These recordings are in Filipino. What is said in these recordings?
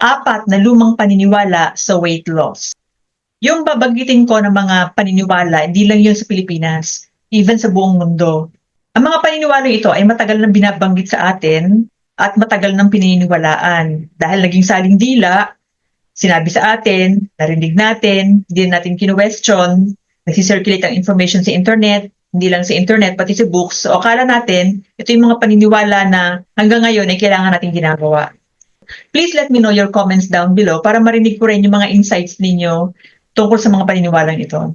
apat na lumang paniniwala sa weight loss. Yung babanggitin ko ng mga paniniwala, hindi lang yun sa Pilipinas, even sa buong mundo. Ang mga paniniwala ito ay matagal nang binabanggit sa atin at matagal nang pininiwalaan. Dahil naging saling dila, sinabi sa atin, narinig natin, hindi natin kinu-question, nagsisirculate ang information sa internet, hindi lang sa internet, pati sa books. So, akala natin, ito yung mga paniniwala na hanggang ngayon ay kailangan natin ginagawa. Please let me know your comments down below para marinig ko rin yung mga insights ninyo tungkol sa mga paniniwalang ito.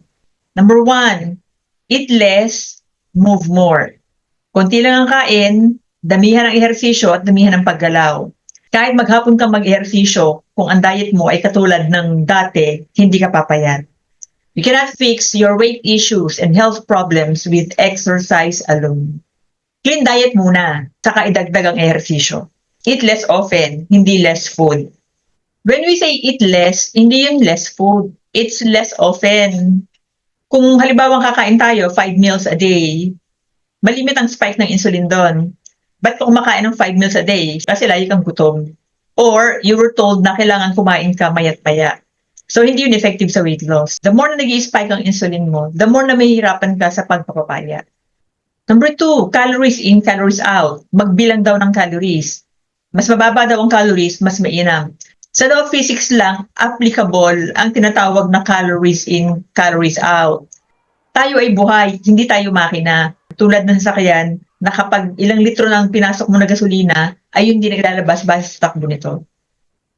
Number one, eat less, move more. Konti lang ang kain, damihan ang ehersisyo at damihan ang paggalaw. Kahit maghapon kang mag-ehersisyo, kung ang diet mo ay katulad ng dati, hindi ka papayat. You cannot fix your weight issues and health problems with exercise alone. Clean diet muna, saka idagdag ang ehersisyo. Eat less often, hindi less food. When we say eat less, hindi yun less food. It's less often. Kung halimbawa kakain tayo 5 meals a day, malimit ang spike ng insulin doon. Ba't ka kumakain ng 5 meals a day? Kasi lagi kang gutom. Or you were told na kailangan kumain ka mayat paya. So, hindi yun effective sa weight loss. The more na nag spike ang insulin mo, the more na mahihirapan ka sa pagpapapayat. Number two, calories in, calories out. Magbilang daw ng calories. Mas mababa daw ang calories, mas mainam. Sa law of physics lang, applicable ang tinatawag na calories in, calories out. Tayo ay buhay, hindi tayo makina. Tulad ng sasakyan, na kapag ilang litro ng pinasok mo na gasolina, ay hindi naglalabas base sa takbo nito.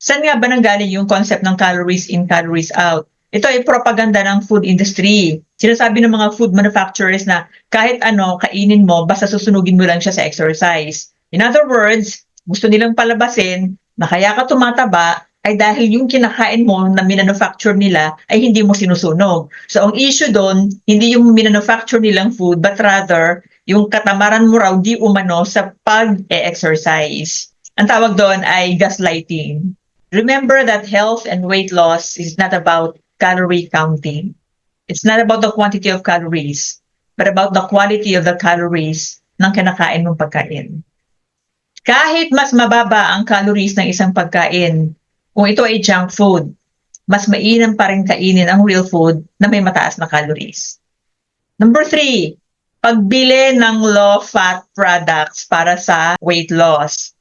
Saan nga ba nanggaling yung concept ng calories in, calories out? Ito ay propaganda ng food industry. Sinasabi ng mga food manufacturers na kahit ano kainin mo, basta susunugin mo lang siya sa exercise. In other words, gusto nilang palabasin na kaya ka tumataba ay dahil yung kinakain mo na minanufacture nila ay hindi mo sinusunog. So ang issue doon, hindi yung minanufacture nilang food but rather yung katamaran mo raw di umano sa pag-exercise. Ang tawag doon ay gaslighting. Remember that health and weight loss is not about calorie counting. It's not about the quantity of calories, but about the quality of the calories ng kinakain mong pagkain. Kahit mas mababa ang calories ng isang pagkain, kung ito ay junk food, mas mainam pa rin kainin ang real food na may mataas na calories. Number three, pagbili ng low-fat products para sa weight loss.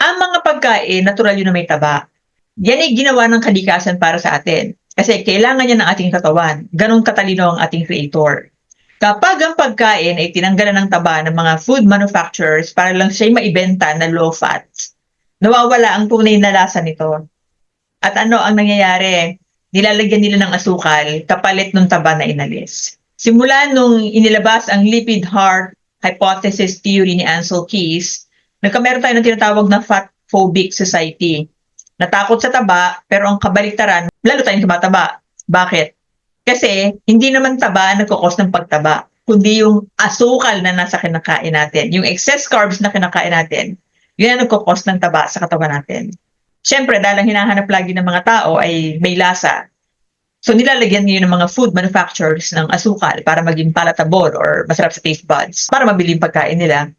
Ang mga pagkain, natural yun na may taba. Yan ay ginawa ng kalikasan para sa atin. Kasi kailangan niya ng ating katawan. Ganon katalino ang ating creator. Kapag ang pagkain ay tinanggalan ng taba ng mga food manufacturers para lang siya maibenta na low fats, nawawala ang tunay na lasa nito. At ano ang nangyayari? Nilalagyan nila ng asukal kapalit ng taba na inalis. Simula nung inilabas ang lipid heart hypothesis theory ni Ansel Keys, nagkameron tayo ng tinatawag na fat phobic society. Natakot sa taba, pero ang kabaliktaran, lalo tayong tumataba. Bakit? Kasi hindi naman taba ang nagkakos ng pagtaba, kundi yung asukal na nasa kinakain natin. Yung excess carbs na kinakain natin, yun ang nagkakos ng taba sa katawan natin. Siyempre, dahil ang hinahanap lagi ng mga tao ay may lasa. So nilalagyan ngayon ng mga food manufacturers ng asukal para maging palatable or masarap sa taste buds para mabili yung pagkain nila.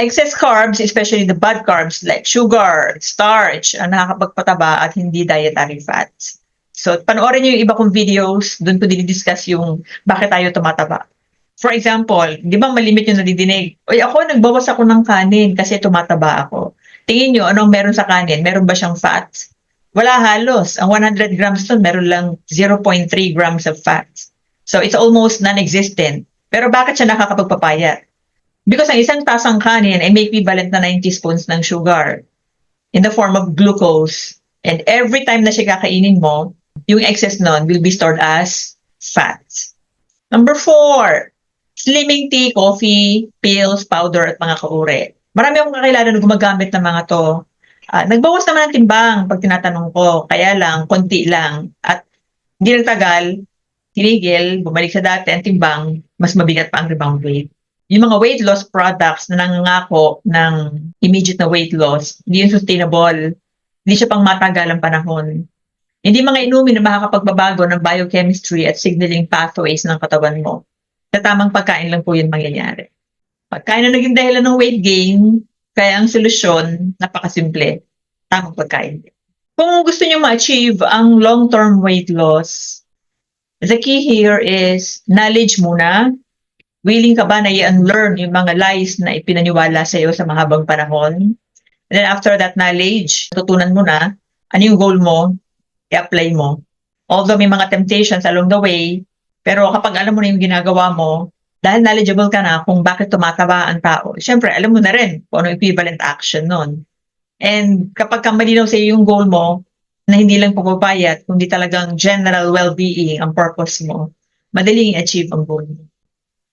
Excess carbs, especially the bad carbs like sugar, starch, ang nakakapagpataba at hindi dietary fats. So, panoorin niyo yung iba kong videos, doon ko dinidiscuss yung bakit tayo tumataba. For example, di ba malimit yung nadidinig? Oy, ako, nagbawas ako ng kanin kasi tumataba ako. Tingin nyo, anong meron sa kanin? Meron ba siyang fats? Wala halos. Ang 100 grams doon, meron lang 0.3 grams of fats. So, it's almost non-existent. Pero bakit siya nakakapagpapayat? Because ang isang tasang kanin ay may equivalent na 90 spoons ng sugar in the form of glucose. And every time na siya kakainin mo, yung excess nun will be stored as fats. Number four, slimming tea, coffee, pills, powder, at mga kaure. Marami akong kakilala na gumagamit ng mga to. Ah, nagbawas naman ang timbang pag tinatanong ko. Kaya lang, konti lang. At hindi nagtagal, tinigil, bumalik sa dati ang timbang, mas mabigat pa ang rebound weight. Yung mga weight loss products na nangangako ng immediate na weight loss, hindi yun sustainable. Hindi siya pang matagalang panahon. Hindi mga inumin na makakapagbabago ng biochemistry at signaling pathways ng katawan mo. Sa tamang pagkain lang po yun mangyayari. Pagkain na naging dahilan ng weight gain, kaya ang solusyon, napakasimple, tamang pagkain. Kung gusto nyo ma-achieve ang long-term weight loss, the key here is knowledge muna. Willing ka ba na i-unlearn yung mga lies na ipinaniwala sa iyo sa mahabang panahon? And then after that knowledge, tutunan mo na ano yung goal mo, i-apply mo. Although may mga temptations along the way, pero kapag alam mo na yung ginagawa mo, dahil knowledgeable ka na kung bakit tumataba ang tao, syempre alam mo na rin kung ano equivalent action nun. And kapag ka malinaw sa yung goal mo, na hindi lang pagbabayad, kundi talagang general well-being ang purpose mo, madaling i-achieve ang goal mo.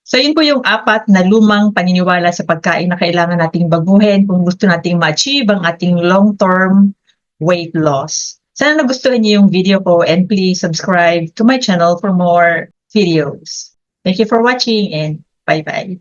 So yun po yung apat na lumang paniniwala sa pagkain na kailangan nating baguhin kung gusto nating ma-achieve ang ating long-term weight loss. Sana nagustuhan niyo yung video ko and please subscribe to my channel for more videos. Thank you for watching and bye-bye.